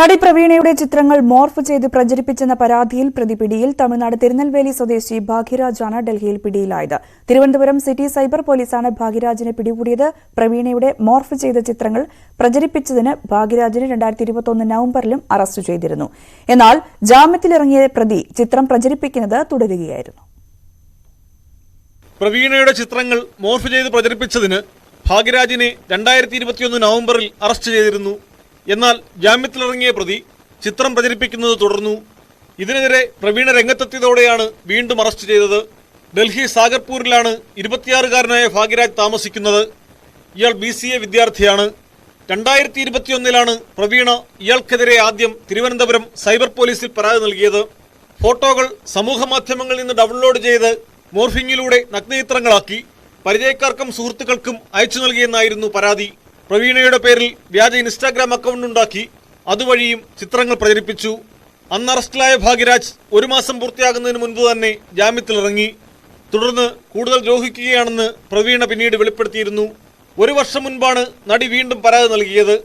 നടി പ്രവീണയുടെ ചിത്രങ്ങൾ മോർഫ് ചെയ്ത് പ്രചരിപ്പിച്ചെന്ന പരാതിയിൽ പ്രതിപിടിയിൽ തമിഴ്നാട് തിരുനെൽവേലി സ്വദേശി ഭാഗ്യരാജാണ് ഡൽഹിയിൽ പിടിയിലായത്. തിരുവനന്തപുരം സിറ്റി സൈബർ പോലീസാണ് ഭാഗ്യരാജിനെ പിടികൂടിയത്. പ്രവീണയുടെ മോർഫ് ചെയ്ത ചിത്രങ്ങൾ പ്രചരിപ്പിച്ചതിന് ഭാഗ്യരാജിനെ രണ്ടായിരത്തി നവംബറിലും അറസ്റ്റ് ചെയ്തിരുന്നു. എന്നാൽ ജാമ്യത്തിലിറങ്ങിയ പ്രതി ചിത്രം പ്രചരിപ്പിക്കുന്നത് തുടരുകയായിരുന്നു. പ്രവീണയുടെ ചിത്രങ്ങൾ മോർഫ് ചെയ്ത് പ്രചരിപ്പിച്ചതിന് ഭാഗ്യരാജിനെ രണ്ടായിരത്തി ഇരുപത്തിയൊന്ന് നവംബറിൽ അറസ്റ്റ് ചെയ്തിരുന്നു എന്നാൽ ജാമ്യത്തിലിറങ്ങിയ പ്രതി ചിത്രം പ്രചരിപ്പിക്കുന്നത് തുടർന്നു. ഇതിനെതിരെ പ്രവീണ രംഗത്തെത്തിയതോടെയാണ് വീണ്ടും അറസ്റ്റ് ചെയ്തത്. ഡൽഹി സാഗർപൂരിലാണ് ഇരുപത്തിയാറുകാരനായ ഭാഗ്യരാജ് താമസിക്കുന്നത്. ഇയാൾ ബി സി എ വിദ്യാർത്ഥിയാണ്. രണ്ടായിരത്തി ഇരുപത്തിയൊന്നിലാണ് പ്രവീണ ഇയാൾക്കെതിരെ ആദ്യം തിരുവനന്തപുരം സൈബർ പോലീസിൽ പരാതി നൽകിയത്. ഫോട്ടോകൾ സമൂഹമാധ്യമങ്ങളിൽ നിന്ന് ഡൗൺലോഡ് ചെയ്ത് മോർഫിംഗിലൂടെ നഗ്നചിത്രങ്ങളാക്കി. പരിചയക്കാർക്കും സുഹൃത്തുക്കൾക്കും അയച്ചു നൽകിയെന്നായിരുന്നു പരാതി. പ്രവീണയുടെ പേരിൽ വ്യാജ ഇൻസ്റ്റാഗ്രാം അക്കൗണ്ട് ഉണ്ടാക്കി. അതുവഴിയും ചിത്രങ്ങൾ പ്രചരിപ്പിച്ചു. അന്ന് അറസ്റ്റിലായ ഭാഗ്യരാജ് ഒരു മാസം പൂർത്തിയാകുന്നതിന് മുൻപ് തന്നെ ജാമ്യത്തിലിറങ്ങി. തുടർന്ന് കൂടുതൽ ദ്രോഹിക്കുകയാണെന്ന് പ്രവീണ പിന്നീട് വെളിപ്പെടുത്തിയിരുന്നു. ഒരു വർഷം മുൻപാണ് നടി വീണ്ടും പരാതി നൽകിയത്.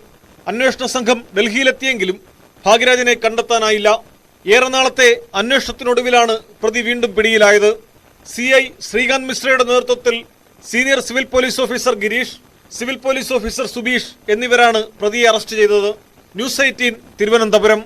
അന്വേഷണ സംഘം ഡൽഹിയിലെത്തിയെങ്കിലും ഭാഗ്യരാജിനെ കണ്ടെത്താനായില്ല. ഏറെ നാളത്തെ അന്വേഷണത്തിനൊടുവിലാണ് പ്രതി വീണ്ടും പിടിയിലായത്. സി ഐ ശ്രീകാന്ത് മിശ്രയുടെ നേതൃത്വത്തിൽ senior civil police officer Girish civil police officer Subeesh എന്നിവരാണ് പ്രതിയെ അറസ്റ്റ് ചെയ്തത്. News eighteen Thiruvananthapuram.